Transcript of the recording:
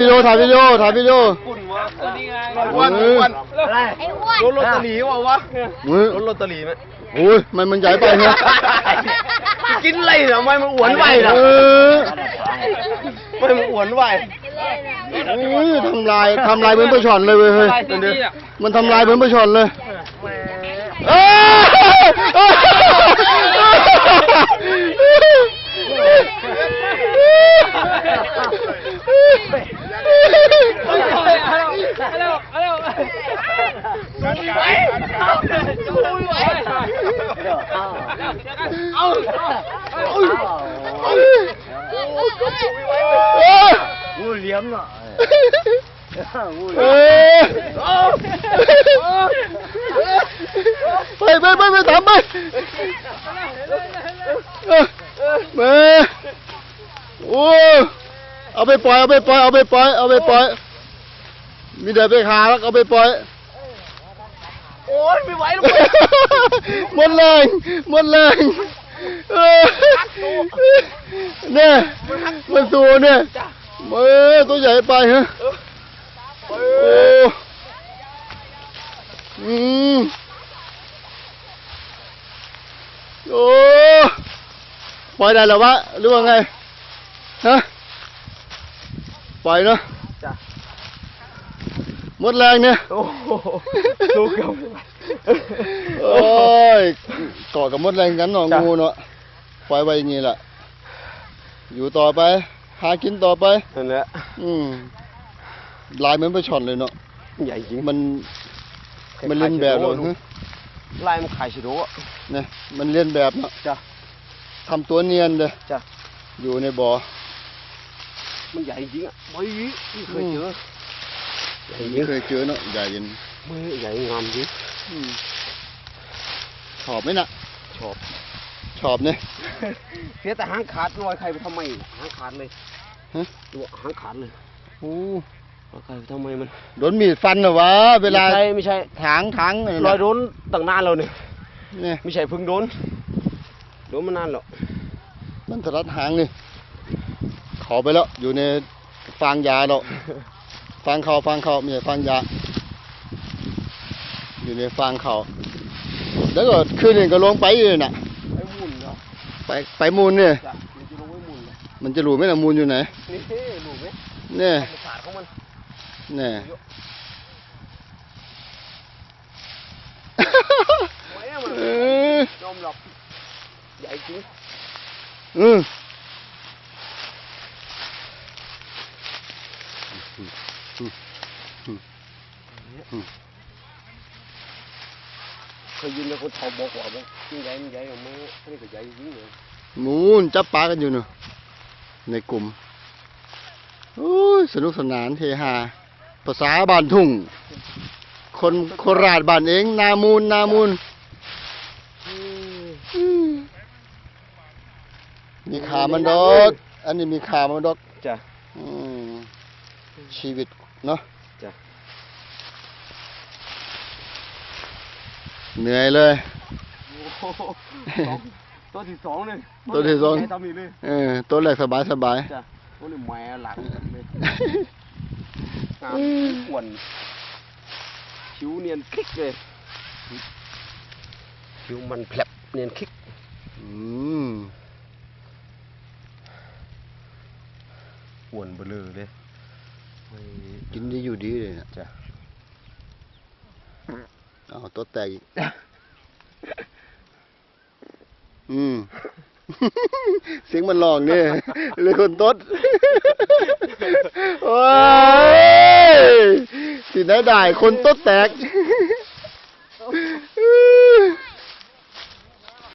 วิดีโอถ่ายวิดีโอถ่ายวิดีโอปุ่นวะนี่ไงอ้วนอ้วนอะไรไอ้อ้วนรถลอตเตอรี่วะวะมือรถลอตเตอรี่ไหมโอ้ยมันมันใหญ่ไปเหรอกินอะไรเหรอไม่มันอ้วนไหวเหรอเออไม่มันอ้วนไหวโอ้ยทำลายทำลายเหมือนปลาช่อนเลยเว้ยเฮ้ยอะไรที่นี่อะมันทำลายเหมือนปลาช่อนเลยเอ้ย ฮัลโหลฮัลโหล ฮัลโหลไปดูไหวเอาเอางูเหลี่ยมเนาะเออไปไปไปไปทำไปเออโอ้เอาไปปล่อยเอาไปปล่อยเอาไปปล่อยเอาไปปล่อย มีเด็กไปขาแล้วเอาไปปล่อย โอ้ยไม่ไหวแล้วหมดแรงหมดแรงเออเนี่ยมันตัวเนี่ยเออตัวใหญ่ไปฮะโอ้อืมโอ้ปล่อยได้แล้ววะหรือว่าไงฮะปล่อยเนาะ จ้ะ หมดแรงเนี่ย โอ้โหลูกเกับโอ้ยเกาะกับมดแรงกันเนาะจ้ะ งูเนาะปล่อยไว้อย่างงี้แหละอยู่ต่อไป หากินต่อไป นั่นแหละอืมลายเหมือนปลาช่อนเลยเนาะใหญ่จริงมัน มันเล่นแบบเหรอฮะลายมันขายชิโดะเนี่ยมันเล่นแบบเนาะจ้ะ ทำตัวเนียนเลยจ้ะ อยู่ในบ่อ มันใหญ่จริงอะไม่ไม่เคยเจอใหญ่จริไม่ง เคยเจอเนาะใหญ่ยินมือใหญ่งามจริงอืมชอบไหมน่ะชอบ ชอบเนี่ยเสียแต่หางขาดลอยใครไปทำไมหางขาดเลยฮะตัวหางขาดเลยโอ้ลอยใครไปทำไมมันโดนมีดฟันเหรอวะเวลาไม่ใช่ไม่ใช่ถางถางเนี่ยรนะอยโดนตั้งนานแล้วเนี่ยเนี่ยไม่ใช่เพิ่งโดนโดนมานานแล้วมันทะลัดหางนี่เขาไปแล้วอยู่ในฟางยาแล้ว ฟางเขาฟางเขาไม่ใช่ฟางยาอยู่ในฟางเขาแล้วก็คืนหนึ่งก็ลงไปเลยน่ะไอ้มุ่นเนาะไปไปมูลเนี่ยจ้ะมันจะลงไว้มุ่นเลยมันจะรู้ไหมล่ะมูลอยู่ไหนนี่รู้ไหมเนี่ยธรรมศาสตร์ของมันเนี่ยไม่อะมันเออยอมรับใหญ่จริงอืม เคยยินแต่คนเฒ่าบอกว่าบอกจริงใหญ่มันใหญ่อะมันอันนี้ก็ใหญ่จริงเลยมูลจับปลากันอยู่เนอะในกลุ่มโอ้ยสนุกสนานเฮฮาภาษาบ้านทุ่ง คนโคราชบ้านเองนามูลนามูลมีขามันดอกอันนี้มีขามันดอกจ้ะชีวิต เนาะจ้ะเหนื่อยเลย โอ้โหสองตัวที่สองเลยตัวที่สองใหญ่ทำอีกเลยเออตัวแรกสบายสบาย จ้ะตัวนี้แหม่หลังเลยงามอ้วนผิวเนียนคลิกเลยผิวมันแผลบเนียนคลิกอืมอ้วนเบลอเลยเฮ้ย กินดีอยู่ดีเลยนะจ้ะอ้าวตัวแตกอีก อืม เสียงมันหลองเนี่ยเลยคนตดโอ้ยสิได้ได้ คนตดแตก